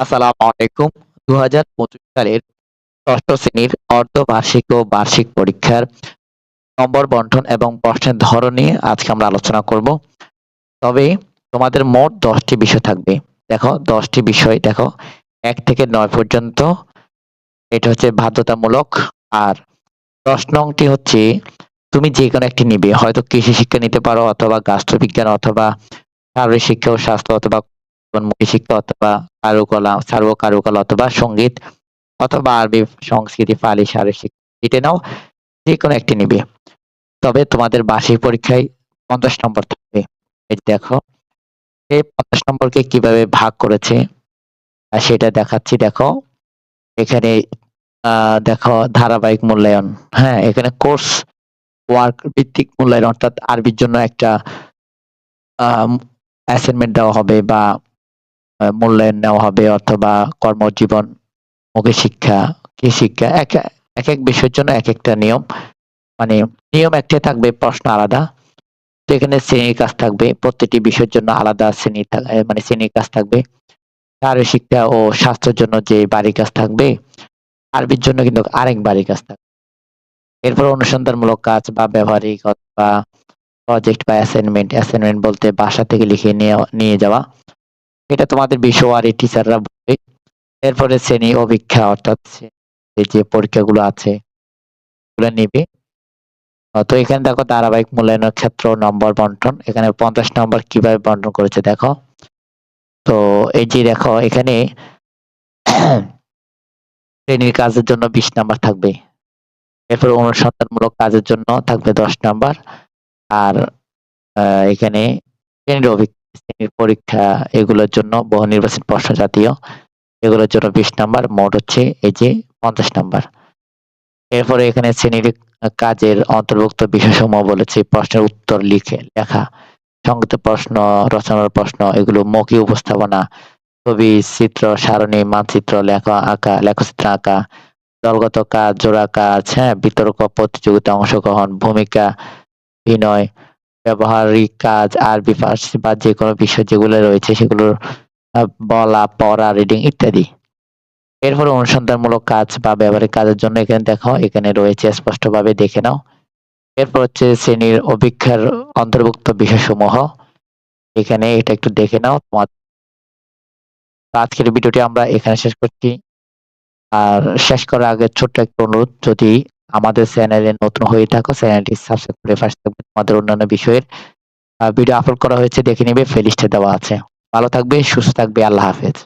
আসসালামু আলাইকুম। ২০২৫ সালের ষষ্ঠ শ্রেণির অর্ধবার্ষিক ও বার্ষিক পরীক্ষার নম্বর বন্টন এবং প্রশ্নের ধরন নিয়ে আজকে আমরা আলোচনা করব। তবে তোমাদের মোট দশটি বিষয় থাকবে। দেখো, দশটি বিষয়, দেখো, এক থেকে নয় পর্যন্ত এটা হচ্ছে বাধ্যতামূলক। আর ১০ নংটি হচ্ছে, তুমি যেকোনো একটি নিবে। হয়তো কৃষি শিক্ষা নিতে পারো অথবা রাষ্ট্রবিজ্ঞান অথবা শারীরিক শিক্ষা ও স্বাস্থ্য অথবা শিক্ষা অথবা কারুকলা, সার্ব কারুকলা অথবা সংগীত অথবা আরবি সংস্কৃতি, ফালি, শারীরিক শিক্ষা যেটা নাও যেকোনো একটি নিবে। তবে তোমাদের বার্ষিক পরীক্ষায় ৫০ নম্বর থাকবে। এই দেখো এই ৫০ নম্বরকে কীভাবে ভাগ করেছে সেটা দেখাচ্ছি দেখো। এখানে দেখো ধারাবাহিক মূল্যায়ন, হ্যাঁ? এখানে কোর্স ওয়ার্ক ভিত্তিক মূল্যায়ন অর্থাৎ আরবির জন্য একটা অ্যাসাইনমেন্ট দেওয়া হবে বা মূল্যায়ন নেওয়া হবে অথবা কর্মজীবন মুখী শিক্ষা, কি শিক্ষা এক একেক বিষয়ের জন্য একেকটা নিয়ম। মানে নিয়ম একটাই থাকবে প্রশ্ন আলাদা। তো এখানে শ্রেণির কাজ থাকবে। প্রত্যেকটি বিষয়ের জন্য আলাদা শ্রেণি মানে শ্রেণির কাজ থাকবে। শারীরিক শিক্ষা ও স্বাস্থ্যের জন্য যে বাড়ির কাজ থাকবে, আরবির জন্য কিন্তু আরেক বাড়ির কাজ থাকবে। এরপর অনুসন্ধানমূলক কাজ বা ব্যবহারিক অথবা প্রজেক্ট বা অ্যাসাইনমেন্ট, অ্যাসাইনমেন্ট বলতে বাসা থেকে লিখে নিয়ে নিয়ে যাওয়া। এটা তোমাদের বিষয়ওয়ারি টিচাররা বলবে। এরপরে শ্রেণি অভিক্ষা অর্থাৎ যে পরীক্ষাগুলো আছে নিবে। তো এখানে দেখো ধারাবাহিক মূল্যায়নের ক্ষেত্র নম্বর বন্টন। এখানে ৫০ নম্বর কীভাবে বন্টন করেছে দেখো। তো এই যে দেখো এখানে শ্রেণির কাজের জন্য ২০ নাম্বার থাকবে। এরপর অনুসন্ধানমূলক কাজের জন্য থাকবে ১০ নাম্বার। আর এখানে শ্রেণির অভিজ্ঞতা, শ্রেণির পরীক্ষা এগুলোর জন্য বহু নির্বাচনী প্রশ্ন জাতীয় এগুলোর জন্য ২০ নাম্বার। মোট হচ্ছে এই যে ৫০ নাম্বার। এরপরে এখানে শ্রেণির কাজের অন্তর্ভুক্ত বিষয়সমূহ বলেছে প্রশ্নের উত্তর লিখে লেখা, প্রশ্ন, রচনার প্রশ্ন এগুলো মৌখিক উপস্থাপনা, ছবি, চিত্র, সারণী, মানচিত্র, লেখা আঁকা, লেখচিত্র আঁকা, দলগত কাজ, জোড়া কাজ, হ্যাঁ? বিতর্ক প্রতিযোগিতায় অংশগ্রহণ, ভূমিকা, অভিনয়, ব্যবহারিক কাজ, আরবি, ফার্সি বা যে কোনো বিষয় যেগুলো রয়েছে সেগুলোর বলা, পড়া, রিডিং ইত্যাদি। এরপরে অনুসন্ধানমূলক কাজ বা ব্যবহারিক কাজের জন্য এখানে দেখো এখানে রয়েছে স্পষ্টভাবে দেখে নাও। এরপর হচ্ছে শ্রেণির অভিক্ষার অন্তর্ভুক্ত বিষয়সমূহ। এখানে এটা একটু দেখে নাও। তোমার আজকের ভিডিওটি আমরা এখানে শেষ করছি। আর শেষ করার আগে ছোট্ট একটা অনুরোধ যদি আমাদের চ্যানেলে নতুন হয়ে থাকো চ্যানেলটি সাবস্ক্রাইব করে ফার্স্ট থাকবে তোমাদের অন্যান্য বিষয়ের ভিডিও আপলোড করা হয়েছে দেখে নেবে ফেলিস্টে দেওয়া আছে। ভালো থাকবে, সুস্থ থাকবে। আল্লাহ হাফেজ।